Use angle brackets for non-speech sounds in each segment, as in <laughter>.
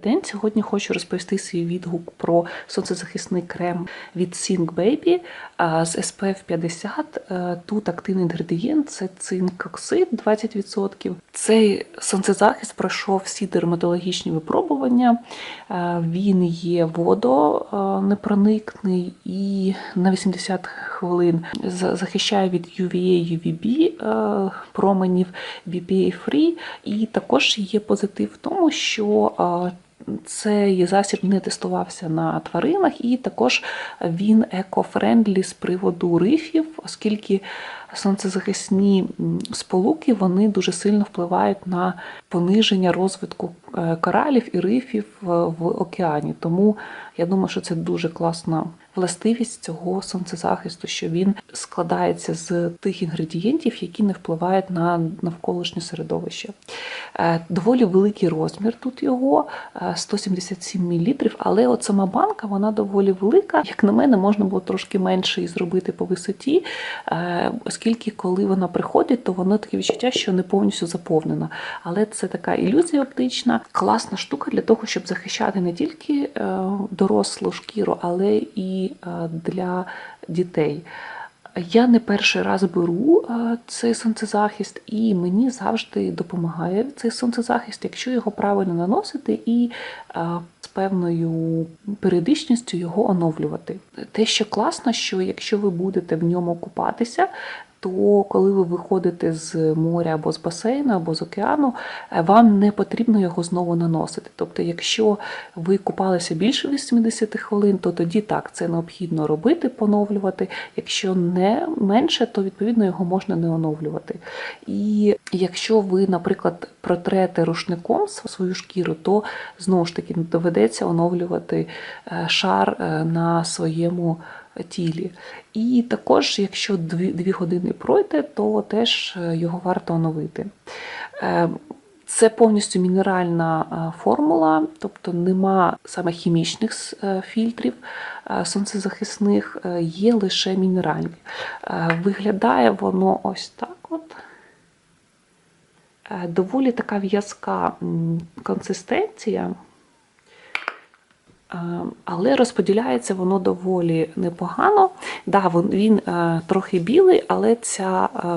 День сьогодні хочу розповісти свій відгук про сонцезахисний крем від Think Baby з SPF 50. Е, Тут активний інгредієнт це цинк-оксид 20%. Цей сонцезахист пройшов всі дерматологічні випробування. Він є водонепроникний і на 80 хвилин захищає від UVA, UVB е, променів BPA Free. І також є позитив в тому, що е, цей засіб не тестувався на тваринах, і також він еко-френдлі з приводу рифів, оскільки сонцезахисні сполуки вони дуже сильно впливають на пониження розвитку е, коралів і рифів в, океані. Тому я думаю, що це дуже класна властивість цього сонцезахисту, що він складається з тих інгредієнтів, які не впливають на навколишнє середовище. Е, Доволі великий розмір тут його е, 177 мл, але от сама банка вона доволі велика. Як на мене, можна було трошки менше і зробити по висоті, е, оскільки коли вона приходить, то воно таке відчуття, що не повністю заповнена. Але це така ілюзія оптична, класна штука для того, щоб захищати не тільки е, дорослу шкіру, але і для дітей. Я не перший раз беру цей сонцезахист, і мені завжди допомагає цей сонцезахист, якщо його правильно наносити і з певною періодичністю його оновлювати. Те, що класно, що якщо ви будете в ньому купатися, то коли ви виходите з моря або з басейну, або з океану, е, вам не потрібно його знову наносити. Тобто, якщо ви купалися більше 80 хвилин, то тоді так, це необхідно робити, поновлювати. Якщо не менше, то відповідно його можна не оновлювати. І якщо ви, наприклад, протрете рушником свою шкіру, то знову ж таки доведеться оновлювати е, шар е, на своєму тілі. І також, якщо 2 години пройде, то теж е, його варто оновити. Е, Це повністю мінеральна е, формула, тобто нема саме хімічних фільтрів сонцезахисних, є лише мінеральні. Виглядає воно ось так. от. Доволі така в'язка консистенція. Е, Але розподіляється воно доволі непогано. Да, він, е, трохи білий, але ця е,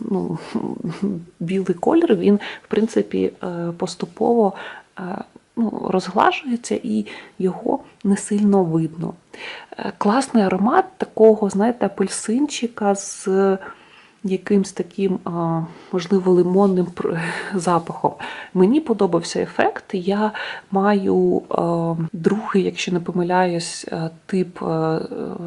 ну, <laughs> білий колір він, в принципі, е, поступово ну, розглажується і його не сильно видно. Класний аромат такого, знаєте, апельсинчика з якимсь таким, можливо, лимонним запахом. Мені подобався ефект. Я маю другий, якщо не помиляюсь, тип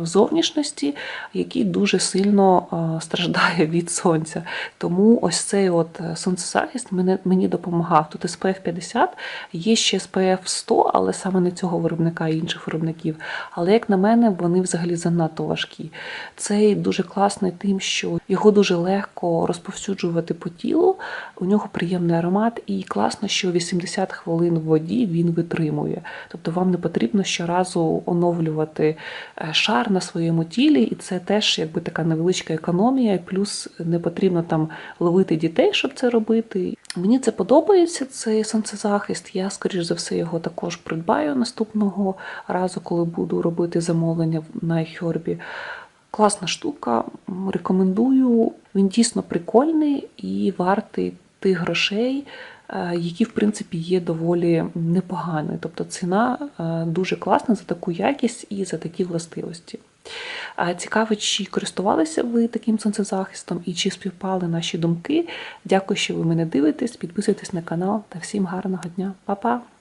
зовнішності, який дуже сильно страждає <laughs> від сонця. Тому ось цей от е, сонцезахист мені допомагав. Тут SPF 50, є ще SPF 100, але саме не цього виробника, а інших виробників. Але, як на мене, вони взагалі занадто важкі. Цей дуже класний тим, що його дуже легко розповсюджувати по тілу, у нього приємний аромат, і класно, що 80 хвилин в воді він витримує. Тобто вам не потрібно щоразу оновлювати е, шар на своєму тілі, і це теж якби така невеличка економія, плюс не потрібно там ловити дітей, щоб це робити. Мені це подобається, цей сонцезахист. Я, скоріш за все, його також придбаю наступного разу, коли буду робити замовлення на iHerb. Класна штука, рекомендую. Він дійсно прикольний і вартий тих грошей, е, які, в принципі, є доволі непоганою. Тобто ціна е, дуже класна за таку якість і за такі властивості. Цікаво, чи користувалися ви таким сонцезахистом і чи співпали наші думки. Дякую, що ви мене дивитесь. Підписуйтесь на канал та всім гарного дня. Па-па!